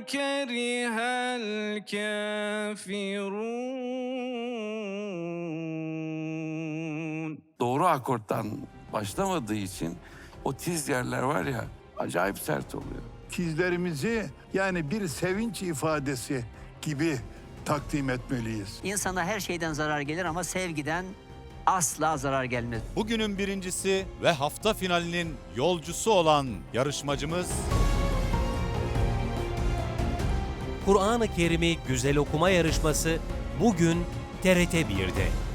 كره الكافرون Doğru akorttan başlamadığı için o tiz yerler var ya acayip sert oluyor. Tizlerimizi yani bir sevinç ifadesi gibi takdim etmeliyiz. İnsana her şeyden zarar gelir ama sevgiden asla zarar gelmez. Bugünün birincisi ve hafta finalinin yolcusu olan yarışmacımız Kur'an-ı Kerim'i güzel okuma yarışması bugün TRT 1'de.